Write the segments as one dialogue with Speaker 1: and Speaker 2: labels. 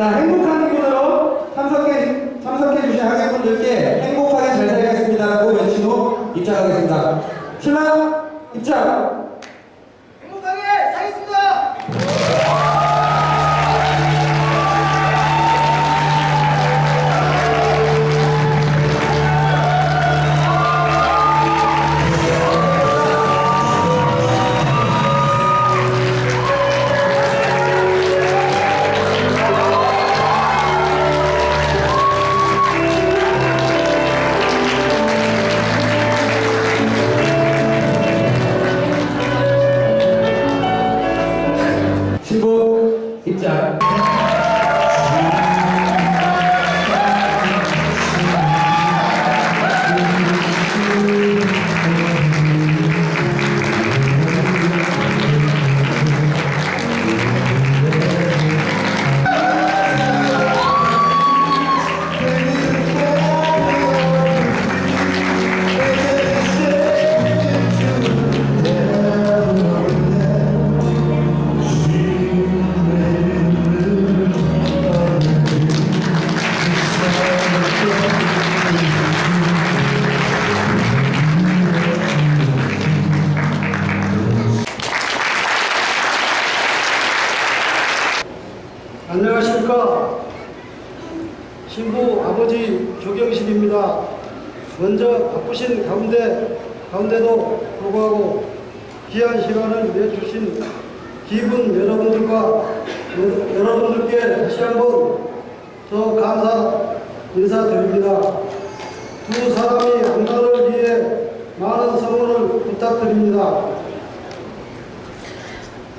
Speaker 1: 자, 행복한 기분으로 참석해, 참석해 주신 하객분들께 행복하게 잘 살겠습니다라고 외친 후 입장하겠습니다. 신랑 입장! 신
Speaker 2: 신부 아버지 조경식입니다. 먼저 바쁘신 가운데, 가운데도 불구하고 귀한 시간을 내주신 기분 여러분들과 여- 여러분들께 다시 한번 더 감사 인사드립니다. 두 사람이 안가를 위해 많은 성원을 부탁드립니다.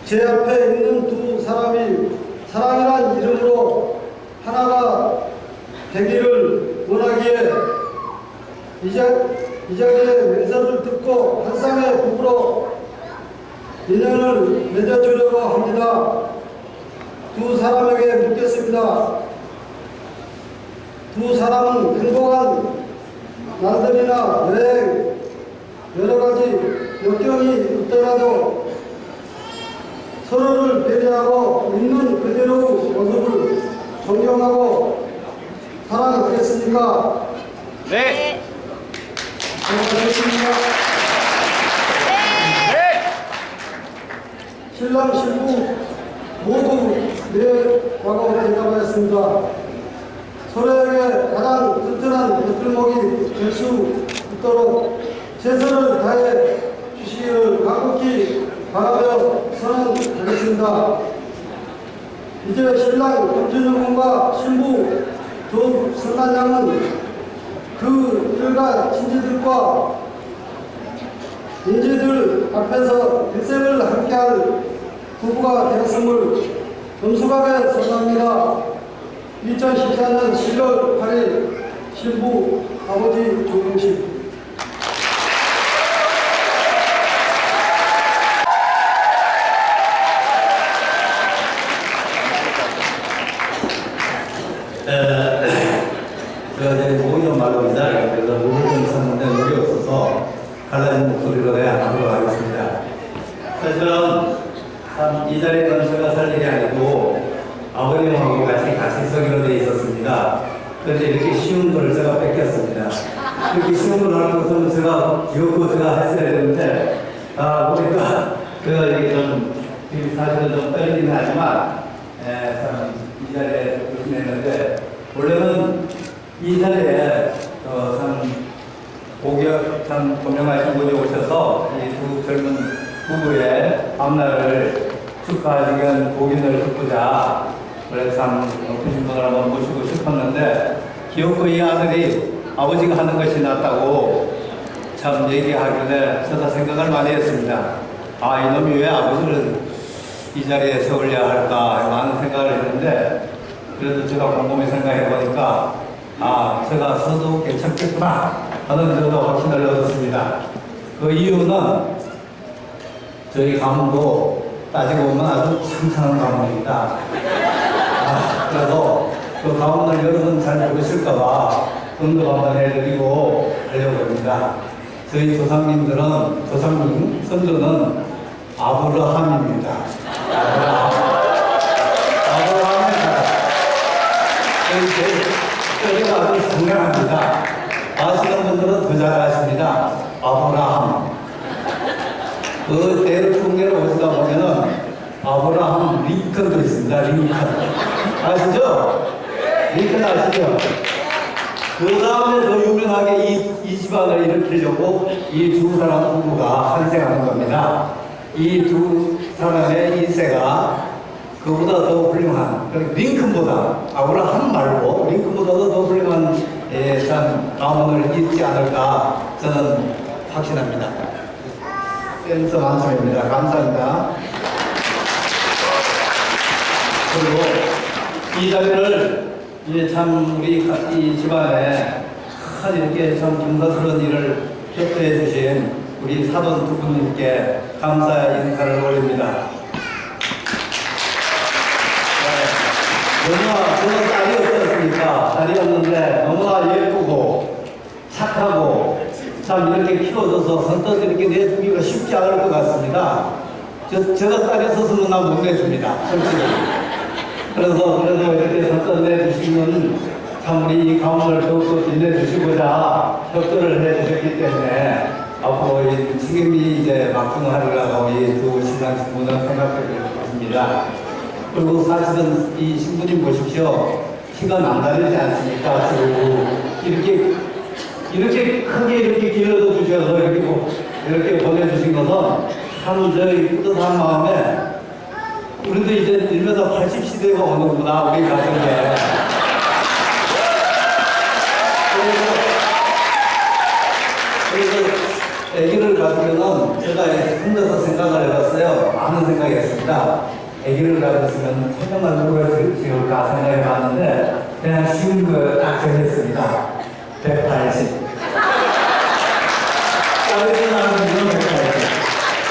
Speaker 2: 제 앞에 있는 두 사람이 사랑이란 이름으로 하나가 되기를 원하기에 이, 자리에 맹세를 듣고 한 쌍의 부부로 인연을 맺어주려고 합니다. 두 사람에게 묻겠습니다. 두 사람은 행복한 날들이나 여행, 여러 가지 역경이 있더라도 서로를 배려하고 있는 그대로의 모습을 존경하고 사랑하겠습니까?
Speaker 3: 네.
Speaker 2: 수고하셨습니다. 신랑 신부 모두 네라고 대답하였습니다. 서로에게 가장 튼튼한 곁들목이 될 수 있도록 최선을 다해 주시기를 간곡히 바라며 선언하겠습니다. 이제 신랑 김준영 군과 신부 조선란 양은 그 일가 친지들과 인지들 앞에서 일생을 함께할 부부가 되었음을 엄숙하게 선언합니다. 2014년 10월 8일 신부 아버지 조경식
Speaker 4: 제가 이제 모이는 말로입니다. 그래서 물을 좀 샀는데 물이 갈라진 목소리로 그냥 하도록 하겠습니다. 사실은 참이 자리는 제가 살 일이 아니고 아버님하고 같이 서기로 돼 있었습니다. 그런데 이렇게 쉬운 걸 제가 뺏겼습니다. 이렇게 쉬운 걸 하는 것은 제가 귀엽고 제가 했어야 되는데 아 보니까 제가 이렇게 좀 사실은 좀 떨리긴 하지만 에, 참이 자리에 조심했는데 원래는 이 자리에 어, 참 고교 참 고명하신 분이 오셔서 이 두 젊은 부부의 앞날을 축하하기 위한 공연을 듣고자 원래 참 높으신 분을 한번 모시고 싶었는데 귀엽고 이 아들이 아버지가 하는 것이 낫다고 참 얘기하길래 저도 생각을 많이 했습니다. 아, 이놈이 왜 아버지를 이 자리에 세우려 할까 많은 생각을 했는데 그래도 제가 곰곰이 생각해 보니까 아, 제가 서도 괜찮겠구나 하는 저도 확신을 얻었습니다. 그 이유는 저희 가문도 따지고 보면 아주 창창한 가문입니다. 아, 그래서 그 가문을 여러분 잘 모르실까봐 언급 한번 해드리고 하려고 합니다. 저희 조상님들은, 조상님, 선조는 아브라함입니다. 아브라함. 아브라함의 나라. 저희 가 아주 상냥합니다. 아시는 분들은 더 잘 아십니다. 아브라함. 그 대통령을 오시다 보면은 아브라함 링컨도 있습니다. 링컨. 아시죠? 링컨 아시죠? 그 다음에 더 유명하게 이, 이 집안을 일으키려고 이 두 사람 부부가 탄생하는 겁니다. 이 두 사람의 인세가 그보다 더 훌륭한, 그러니까 링컨보다, 아브라함 말고 링컨보다도 더 훌륭한 예, 참 가문을 잇지 않을까 저는 확신합니다. 센서 만점입니다. 감사합니다. 그리고 이 자리를 이제 참 우리 가- 이 집안에 큰 이렇게 참 경사스러운 일을 협조해 주신 우리 사돈 두 분님께 감사의 인사를 올립니다. 네, 너무나 저는 딸이 없었으니까 딸이 없는데 너무나 예쁘고 착하고 참 이렇게 키워줘서 선뜻 이렇게 내주기가 쉽지 않을 것 같습니다. 저, 제가 딸이 없어서는 나못 내줍니다. 솔직히. 그래서 그래도 이렇게 선뜻 내주시면 참 우리 이 가문을 더욱더 빛내주시고자 협조를 해주셨기 때문에 앞으로 이 책임이 이제 막중하리라고 이두 신랑 신부는 생각해 있습니다. 그리고 사실은 이 신부님 보십시오. 키가 남다르지 않습니까? 쭉 이렇게 이렇게 크게 이렇게 길러도 주셔서 이렇게 뭐 이렇게 보내주신 것은 참 저희 뿌듯한 마음에 우리도 이제 일면서 80 시대가 오는구나 우리 가정에 그래서 아기를 가지면은 제가 혼자서 생각을 해봤어요. 많은 생각이 했습니다. 아기를 가졌으면 태명을 누구를 지을까 생각해 봤는데 그냥 쉬운 거딱 정했습니다. 180. 짜증 나는 분은 180.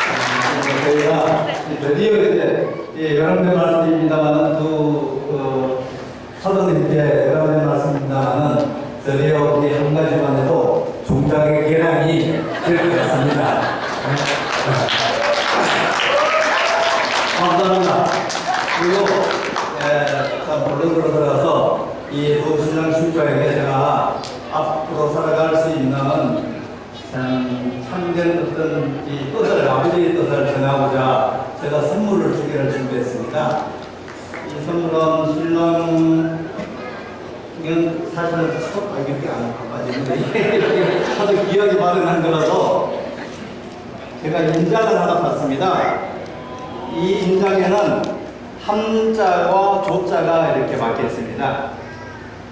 Speaker 4: 음, 저희가 드디어 이제 예, 여러분들 말씀입니다만은 또 어, 사도님께 여러분들 말씀입니다만은 드디어 우리 한 가지만 해도 종장의 계란이 될 것 같습니다. 감사합니다. 그리고 에, 참 본론으로 들어가서 이두 신랑 신부에게 제가 앞으로 살아갈 수 있는 참 참된 어떤 이 뜻을 아버지의 뜻을 전하고자 제가 선물을 두 개를 준비했습니다. 이 선물은 신랑 이건 사실은 첫 발견이 안 맞는데 하도 기억이 마련한 거라서 제가 인장을 하나 봤습니다. 이 인장에는 함자와 조자가 이렇게 박혀 있습니다.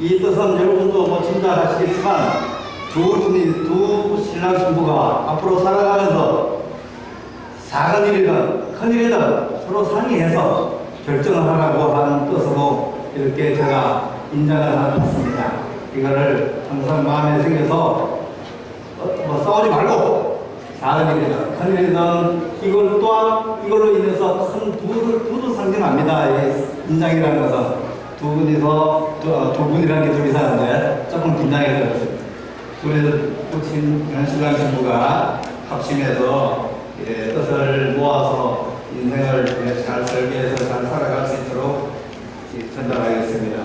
Speaker 4: 이 뜻은 여러분도 뭐 짐작하시겠지만 두 분이 두 신랑 신부가 앞으로 살아가면서 작은 일이든 큰 일이든 서로 상의해서 결정을 하라고 하는 뜻으로 이렇게 제가 인장을 하나 봤습니다. 이거를 항상 마음에 새겨서 어, 뭐 싸우지 말고 작은 일이든 큰 일이든 이걸 또한 이걸로 인해서 큰 부를 부도 상징합니다. 이 인장이라는 것은 두 분이서 두, 어, 두 분이라는 게 둘이 사는데 조금 긴장해 서 둘이 부친 연신랑 신부가 합심해서 예, 뜻을 모아서 인생을 예, 잘 위해서 잘 살아갈 수 있도록 예, 전달하겠습니다.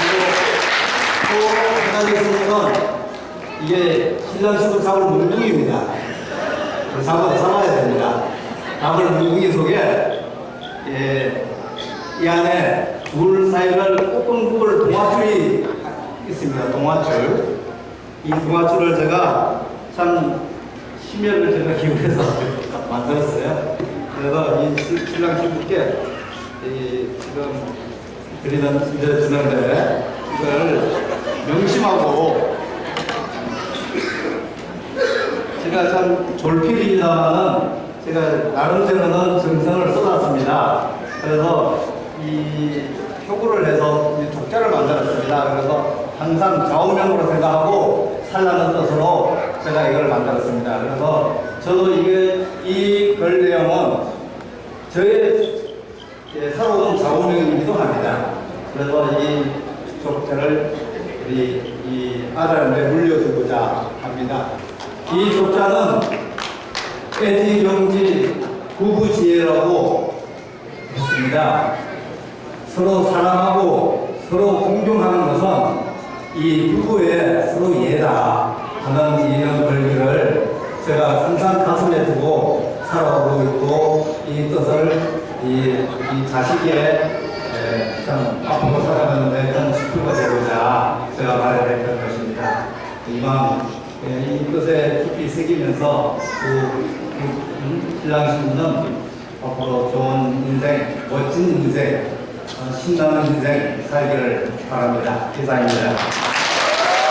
Speaker 4: 그리고 또한 가지 선물은 이게 신랑 신부 잡을 문둥이입니다. 그 잡아, 잡아야 됩니다. 잡을 문둥이 속에 예, 이 안에 둘 사이를 묶을 동화줄이 있습니다. 동화줄. 이 동화줄을 제가 참 심혈을 제가 기울여서 만들었어요. 그래서 이 신- 신랑 신부께 이 지금 드리는 이제 주는데 이걸 명심하고 제가 참 졸필이다마는 제가 나름대로는 정성을 쏟았습니다. 이 표구를 해서 이 족자를 만들었습니다. 그래서 항상 좌우명으로 생각하고 살라는 뜻으로 제가 이걸 만들었습니다. 그래서 저도 이게 이 글 내용은 저의 예, 살아온 좌우명이기도 합니다. 그래서 이 족자를 우리 이 아들한테 물려주고자 합니다. 이 족자는 애지경지 부부지혜라고 했습니다. 서로 사랑하고 서로 공경하는 것은 이 부부의 서로 이해다 하는 이런 글귀를 제가 항상 가슴에 두고 살아오고 있고 이 뜻을 이, 이 자식의 앞으로 살아가는데 큰 지표가 되고자 제가 마련했던 것입니다. 이만 예, 이 뜻에 깊이 새기면서 그, 그 음, 신랑 신부는 앞으로 좋은 인생, 멋진 인생, 어, 신나는 인생 살기를 바랍니다. 이상입니다.